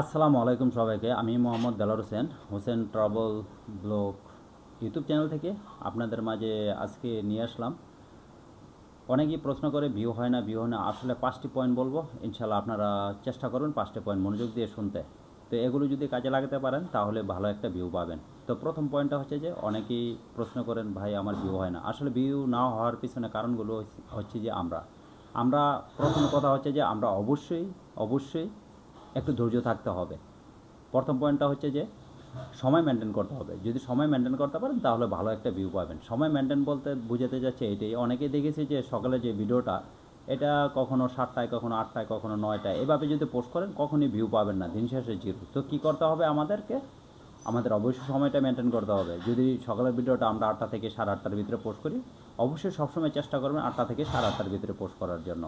আসসালামু আলাইকুম সবাইকে। আমি Mohammad Delar Hossain Hossain travel blog YouTube channel থেকে আপনাদের মাঝে আজকে নিয়ে আসলাম। অনেকেই প্রশ্ন করে, ভিউ হয় না, ভিউ হয় না, আসলে পাঁচটি পয়েন্ট বলব। ইনশাল্লাহ আপনারা চেষ্টা করবেন পাঁচটি পয়েন্ট মনোযোগ দিয়ে শুনতে। তো এগুলো যদি কাজে লাগাতে পারেন, তাহলে ভালো একটা ভিউ পাবেন। তো প্রথম পয়েন্টটা হচ্ছে যে, অনেকেই প্রশ্ন করেন, ভাই, আমার ভিউ হয় না। আসলে ভিউ না হওয়ার পিছনে কারণগুলো হচ্ছে যে আমরা। আমরা প্রথম কথা হচ্ছে যে, আমরা অবশ্যই অবশ্যই একটু ধৈর্য থাকতে হবে। প্রথম পয়েন্টটা হচ্ছে যে, সময় মেনটেন করতে হবে। যদি সময় মেনটেন করতে পারেন, তাহলে ভালো একটা ভিউ পাবেন। সময় মেনটেন বলতে বুঝাতে যাচ্ছে এটাই। অনেকেই দেখেছি যে, সকালে যে ভিডিওটা এটা কখনো সাতটায়, কখনো আটটায়, কখনো নয়টায়, এভাবে যদি পোস্ট করেন, কখনই ভিউ পাবেন না। দিন শেষে জিরো তো কী করতে হবে আমাদেরকে? আমাদের অবশ্যই সময়টা মেনটেন করতে হবে। যদি সকালের ভিডিওটা আমরা আটটা থেকে সাড়ে আটটার ভিতরে পোস্ট করি, অবশ্যই সবসময় চেষ্টা করবেন আটটা থেকে সাড়ে আটটার ভিতরে পোস্ট করার জন্য।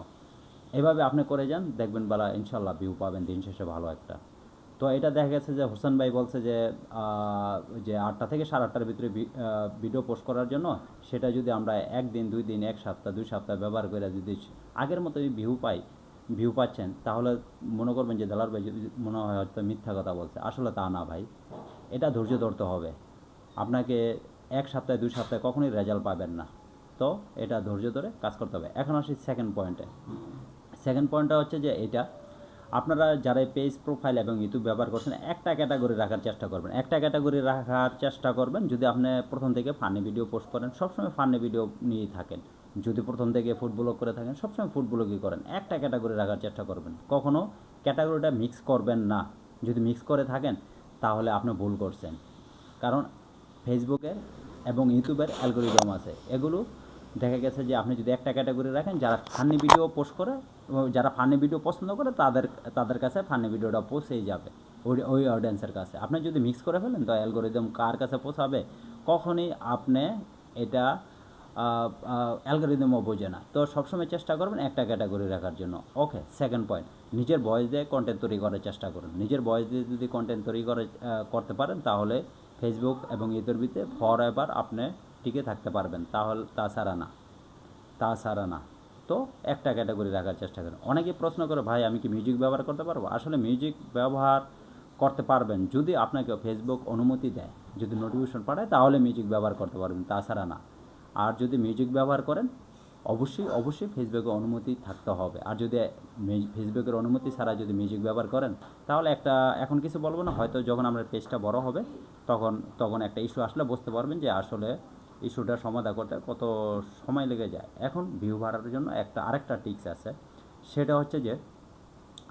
এভাবে আপনি করে যান, দেখবেন বেলা ইনশাল্লাহ ভিউ পাবেন, দিন শেষে ভালো একটা। তো এটা দেখা গেছে যে হোসেন ভাই বলছে যে যে আটটা থেকে সাড়ে আটটার ভিতরে ভিডিও পোস্ট করার জন্য সেটা যদি আমরা একদিন, দুই দিন, এক সপ্তাহ, দুই সপ্তাহ ব্যবহার করে যদি আগের মতোই ভিউ পাই ভিউ পাচ্ছেন, তাহলে মনে করবেন যে দালার ভাই যদি মনে হয় হয়তো মিথ্যা কথা বলছে। আসলে তা না ভাই, এটা ধৈর্য ধরতে হবে। আপনাকে এক সপ্তাহে, দুই সপ্তাহে কখনোই রেজাল্ট পাবেন না। তো এটা ধৈর্য ধরে কাজ করতে হবে। এখন আসি সেকেন্ড পয়েন্টে সেকেন্ড পয়েন্টটা হচ্ছে যে এটা আপনারা যারা পেজ প্রোফাইল এবং ইউটিউব ব্যবহার করছেন, একটা ক্যাটাগরি রাখার চেষ্টা করবেন। একটা ক্যাটাগরি রাখার চেষ্টা করবেন যদি আপনি প্রথম থেকে ফানি ভিডিও পোস্ট করেন, সবসময় ফানি ভিডিও নিয়েই থাকেন। যদি প্রথম থেকে ফুড করে থাকেন, সবসময় ফুড করেন। একটা ক্যাটাগরি রাখার চেষ্টা করবেন। কখনও ক্যাটাগরিটা মিক্স করবেন না। যদি মিক্স করে থাকেন, তাহলে আপনি ভুল করছেন। কারণ ফেসবুকের এবং ইউটিউবের অ্যালগোরিদম আছে। এগুলো দেখা গেছে যে আপনি যদি একটা ক্যাটাগরি রাখেন, যারা ফানি ভিডিও পোস্ট করে যারা ফানি ভিডিও পছন্দ করে, তাদের তাদের কাছে ফানি ভিডিওটা পৌঁছেই যাবে, ওই ওই অডিয়েন্সের কাছে। আপনি যদি মিক্স করে ফেলেন, তো অ্যালগোরিদম কার কাছে পৌঁছাবে? কখনই আপনি এটা অ্যালগোরিদমও বোঝে না। তো সবসময় চেষ্টা করবেন একটা ক্যাটাগরি রাখার জন্য। ওকে সেকেন্ড পয়েন্ট নিজের ভয়েস দিয়ে কন্টেন্ট তৈরি করার চেষ্টা করুন। নিজের ভয়েস দিয়ে যদি কন্টেন্ট তৈরি করে করতে পারেন, তাহলে ফেসবুক এবং ইউটিউবিতে ফর এভার আপনি টিকে থাকতে পারবেন। তাহলে, তাছাড়া না। তাছাড়া না। তো একটা ক্যাটাগরি রাখার চেষ্টা করুন। অনেকে প্রশ্ন করে, ভাই, আমি কি মিউজিক ব্যবহার করতে পারব? আসলে মিউজিক ব্যবহার করতে পারবেন। যদি আপনাকে ফেসবুক অনুমতি দেয়, যদি নোটিফিকেশন পাঠায়, তাহলে মিউজিক ব্যবহার করতে পারবেন, তাছাড়া না। আর যদি মিউজিক ব্যবহার করেন, অবশ্যই অবশ্যই ফেসবুকে অনুমতি থাকতে হবে। আর যদি ফেসবুকের অনুমতি ছাড়া যদি মিউজিক ব্যবহার করেন, তাহলে একটা, এখন কিছু বলব না, হয়তো যখন আপনার পেজটা বড় হবে, তখন তখন একটা ইস্যু আসলে বুঝতে পারবেন যে আসলে ইস্যুটা সমাধান করতে কত সময় লেগে যায়। এখন ভিউ বাড়ার জন্য একটা আরেকটা টিপস আছে। সেটা হচ্ছে যে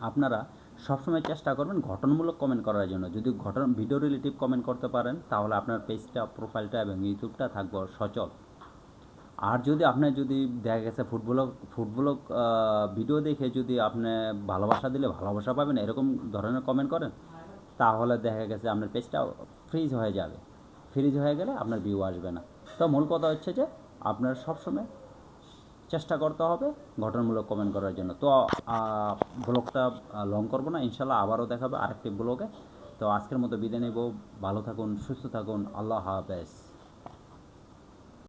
আপনারা সবসময় চেষ্টা করবেন গঠনমূলক কমেন্ট করার জন্য। যদি ঘটন ভিডিও রিলেটিভ কমেন্ট করতে পারেন, তাহলে আপনার পেজটা প্রোফাইলটা এবং ইউটিউবটা থাকবে সচল। আর যদি আপনি যদি দেখা গেছে ফুটবল ফুটবল ভিডিও দেখে যদি আপনি ভালোবাসা দিলে ভালোবাসা পাবেন, এরকম ধরনের কমেন্ট করেন, তাহলে দেখা গেছে আপনার পেজটা ফ্রিজ হয়ে যাবে। ফ্রিজ হয়ে গেলে আপনার ভিউ আসবে না। তো মূল কথা হচ্ছে যে আপনার সবসময় চেষ্টা করতে হবে ঘটনামূলক কমেন্ট করার জন্য। তো ব্লগটা লং করব না, ইনশাল্লাহ আবারও দেখাবে আরেকটি ব্লগে। তো আজকের মতো বিদায় নেব। ভালো থাকুন, সুস্থ থাকুন। আল্লাহ হাফেজ।